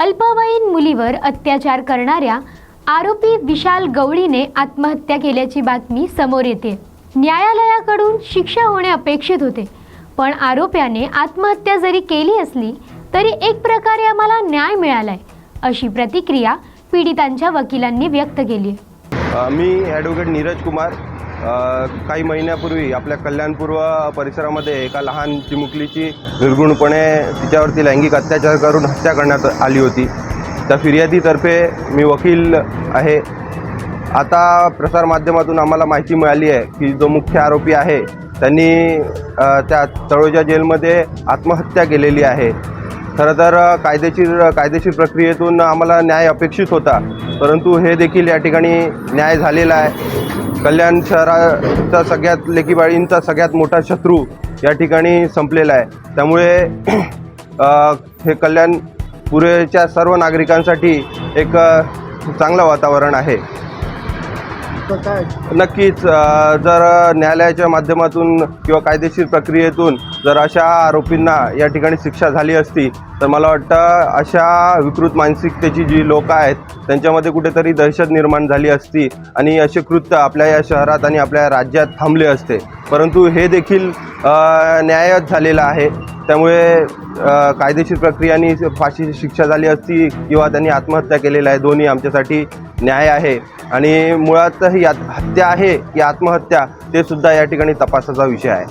अल्पवयीन मुलीवर अत्याचार करणाऱ्या आरोपी विशाल गवळीने आत्महत्या केल्याची बातमी समोर येते. न्यायालयाकडून शिक्षा होणे अपेक्षित होते पण आरोप्याने आत्महत्या जरी केली असली तरी एक प्रकारे आम्हाला न्याय मिळालाय अशी प्रतिक्रिया पीडितांच्या वकिलांनी व्यक्त केली मी ॲडव्होकेट नीरज कुमार. काही महिन्यापूर्वी आपल्या कल्याणपूर्व परिसरामध्ये एका लहान चिमुकलीची निर्गुणपणे तिच्यावरती लैंगिक अत्याचार करून हत्या करण्यात आली होती. त्या फिर्यादीतर्फे मी वकील आहे. आता प्रसारमाध्यमातून आम्हाला माहिती मिळाली आहे की जो मुख्य आरोपी आहे त्यांनी त्या तळोजा जेलमध्ये आत्महत्या केलेली आहे. खरं तर कायदेशीर कायदेशीर प्रक्रियेतून आम्हाला न्याय अपेक्षित होता. परंतु हे देखील या ठिकाणी न्याय झालेला आहे. कल्याण शहराचा सगळ्यात लेकीबाळींचा सगळ्यात मोठा शत्रू या ठिकाणी संपलेला आहे. त्यामुळे हे कल्याण पुरेच्या सर्व नागरिकांसाठी एक चांगलं वातावरण आहे. नक्कीच जर न्यायालयाच्या माध्यमातून किंवा कायदेशीर प्रक्रियेतून जर अशा आरोपींना या ठिकाणी शिक्षा झाली असती तर मला वाटतं अशा विकृत मानसिकतेची जी लोक आहेत त्यांच्यामध्ये कुठेतरी दहशत निर्माण झाली असती आणि असे कृत्य आपल्या या शहरात आणि आपल्या राज्यात थांबले असते. परंतु हे देखील न्यायच झालेलं आहे. त्यामुळे कायदेशीर प्रक्रियानी फाशीची शिक्षा झाली असती किंवा त्यांनी आत्महत्या केलेल्या आहे दोन्ही आमच्यासाठी न्याय आहे आणि मुळात ही आत- हत्या आहे की आत्महत्या ते सुद्धा या ठिकाणी तपासाचा विषय आहे.